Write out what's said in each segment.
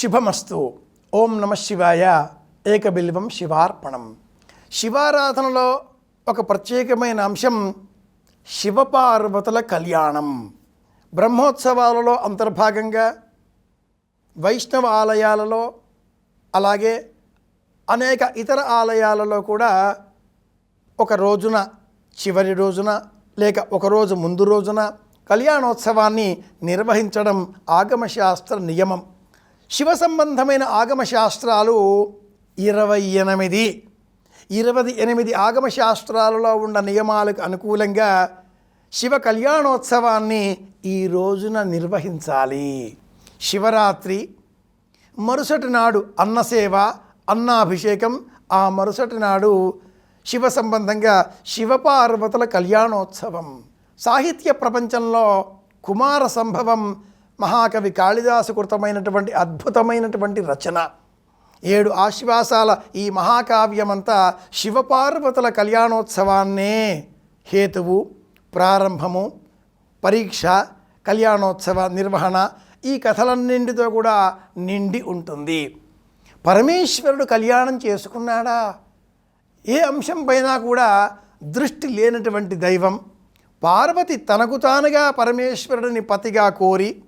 శుభమస్తు. ఓం నమ శివాయ. ఏకబిల్వం శివార్పణం. శివారాధనలో ఒక ప్రత్యేకమైన అంశం శివపార్వతుల కళ్యాణం. బ్రహ్మోత్సవాలలో అంతర్భాగంగా వైష్ణవ ఆలయాలలో అలాగే అనేక ఇతర ఆలయాలలో కూడా ఒక రోజున చివరి రోజున లేక ఒకరోజు ముందు రోజున కళ్యాణోత్సవాన్ని నిర్వహించడం ఆగమశాస్త్ర నియమం. శివ సంబంధమైన ఆగమ శాస్త్రాలు ఇరవై ఎనిమిది. ఇరవై ఎనిమిది ఆగమ శాస్త్రాలలో ఉన్న నియమాలకు అనుకూలంగా శివ కళ్యాణోత్సవాన్ని ఈ రోజున నిర్వహించాలి. శివరాత్రి మరుసటి నాడు అన్నసేవ అన్నాభిషేకం ఆ మరుసటి నాడు శివ సంబంధంగా శివపార్వతుల కళ్యాణోత్సవం. సాహిత్య ప్రపంచంలో కుమార సంభవం మహాకవి కాళిదాసు కృతమైనటువంటి అద్భుతమైనటువంటి రచన. ఏడు ఆశ్వాసాల ఈ మహాకావ్యమంతా శివపార్వతుల కళ్యాణోత్సవాన్నే హేతువు ప్రారంభము పరీక్ష కళ్యాణోత్సవ నిర్వహణ ఈ కథలన్నింటితో కూడా నిండి ఉంటుంది. పరమేశ్వరుడు కళ్యాణం చేసుకున్నాడా? ఏ అంశం పైన కూడా దృష్టి లేనటువంటి దైవం. పార్వతి తనకు తానుగా పరమేశ్వరుడిని పతిగా కోరి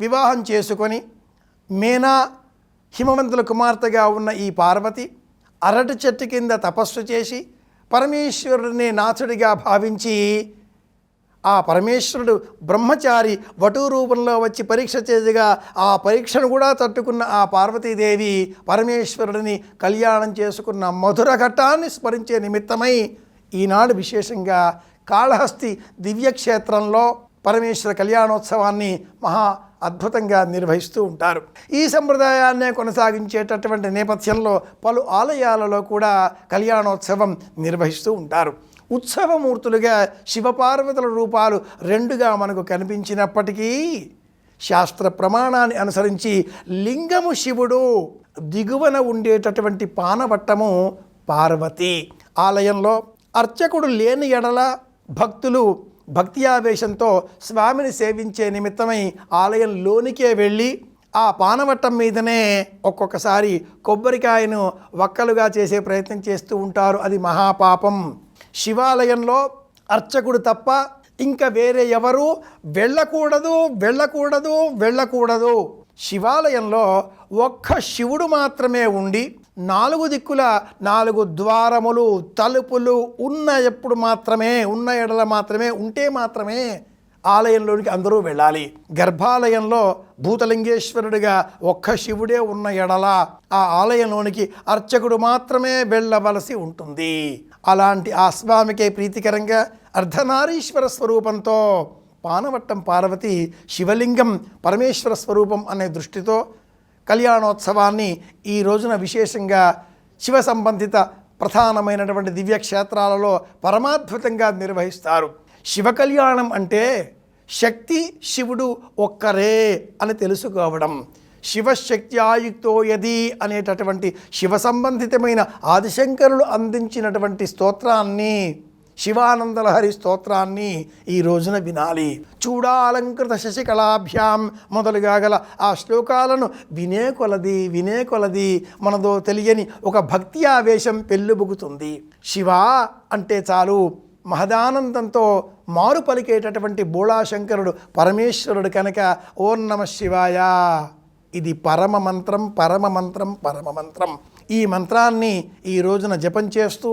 వివాహం చేసుకొని మేనా హిమవంతుల కుమార్తెగా ఉన్న ఈ పార్వతి అరటి చెట్టు కింద తపస్సు చేసి పరమేశ్వరుడిని నాథుడిగా భావించి ఆ పరమేశ్వరుడు బ్రహ్మచారి వటు రూపంలో వచ్చి పరీక్ష చేయగా ఆ పరీక్షను కూడా తట్టుకున్న ఆ పార్వతీదేవి పరమేశ్వరుడిని కళ్యాణం చేసుకున్న మధుర ఘట్టాన్ని స్మరించే నిమిత్తమై ఈనాడు విశేషంగా కాళహస్తి దివ్యక్షేత్రంలో పరమేశ్వర కళ్యాణోత్సవాన్ని మహా అద్భుతంగా నిర్వహిస్తూ ఉంటారు. ఈ సంప్రదాయాన్నే కొనసాగించేటటువంటి నేపథ్యంలో పలు ఆలయాలలో కూడా కళ్యాణోత్సవం నిర్వహిస్తూ ఉంటారు. ఉత్సవమూర్తులుగా శివపార్వతుల రూపాలు రెండుగా మనకు కనిపించినప్పటికీ శాస్త్ర ప్రమాణాన్ని అనుసరించి లింగము శివుడు దిగువన ఉండేటటువంటి పానవట్టము పార్వతి. ఆలయంలో అర్చకుడు లేని ఎడల భక్తులు భక్తి ఆవేశంతో స్వామిని సేవించే నిమిత్తమై ఆలయంలోనికే వెళ్ళి ఆ పానవట్టం మీదనే ఒక్కొక్కసారి కొబ్బరికాయను వక్కలుగా చేసే ప్రయత్నం చేస్తూ ఉంటారు. అది మహాపాపం. శివాలయంలో అర్చకుడు తప్ప ఇంకా వేరే ఎవరు వెళ్ళకూడదు వెళ్ళకూడదు వెళ్ళకూడదు. శివాలయంలో ఒక్క శివుడు మాత్రమే ఉండి నాలుగు దిక్కుల నాలుగు ద్వారములు తలుపులు ఉన్న ఎప్పుడు మాత్రమే ఉన్న ఎడల మాత్రమే ఉంటే మాత్రమే ఆలయంలోనికి అందరూ వెళ్ళాలి. గర్భాలయంలో భూతలింగేశ్వరుడిగా ఒక్క శివుడే ఉన్న ఎడల ఆ ఆలయంలోనికి అర్చకుడు మాత్రమే వెళ్ళవలసి ఉంటుంది. అలాంటి ఆ స్వామికే ప్రీతికరంగా అర్ధనారీశ్వర స్వరూపంతో పానవట్టం పార్వతి శివలింగం పరమేశ్వర స్వరూపం అనే దృష్టితో కళ్యాణోత్సవాన్ని ఈ రోజున విశేషంగా శివ సంబంధిత ప్రధానమైనటువంటి దివ్యక్షేత్రాలలో పరమాద్భుతంగా నిర్వహిస్తారు. శివ కళ్యాణం అంటే శక్తి శివుడు ఒక్కరే అని తెలుసుకోవడం. శివశక్త్యాయుక్తో యది అనేటటువంటి శివ సంబంధితమైన ఆదిశంకరులు అందించినటువంటి స్తోత్రాన్ని శివానందలహరి స్తోత్రాన్ని ఈ రోజున వినాలి. చూడాలంకృత శశికళాభ్యాం మొదలుగా గల ఆ శ్లోకాలను వినే కొలది వినే కొలది మనదో తెలియని ఒక భక్తి ఆవేశం పెళ్ళుబుగుతుంది శివ అంటే చాలు మహదానందంతో మారు పలికేటటువంటి బోళాశంకరుడు పరమేశ్వరుడు కనుక ఓం నమ శివాయ. ఇది పరమ మంత్రం పరమ మంత్రం పరమ మంత్రం. ఈ మంత్రాన్ని ఈ రోజున జపం చేస్తూ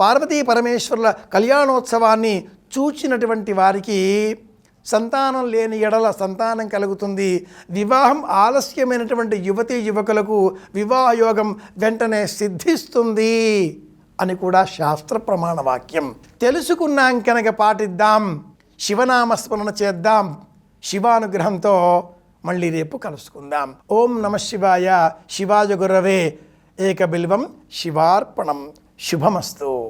పార్వతీ పరమేశ్వరుల కళ్యాణోత్సవాన్ని చూచినటువంటి వారికి సంతానం లేని ఎడల సంతానం కలుగుతుంది. వివాహం ఆలస్యమైనటువంటి యువతి యువకులకు వివాహయోగం వెంటనే సిద్ధిస్తుంది అని కూడా శాస్త్ర ప్రమాణ వాక్యం. తెలుసుకున్నాం కనుక పాటిద్దాం. శివనామస్మరణ చేద్దాం. శివానుగ్రహంతో మళ్ళీ రేపు కలుసుకుందాం. ఓం నమ శివాయ. శివాజ గురవే. ఏకబిల్వం శివార్పణం. శుభమస్తు.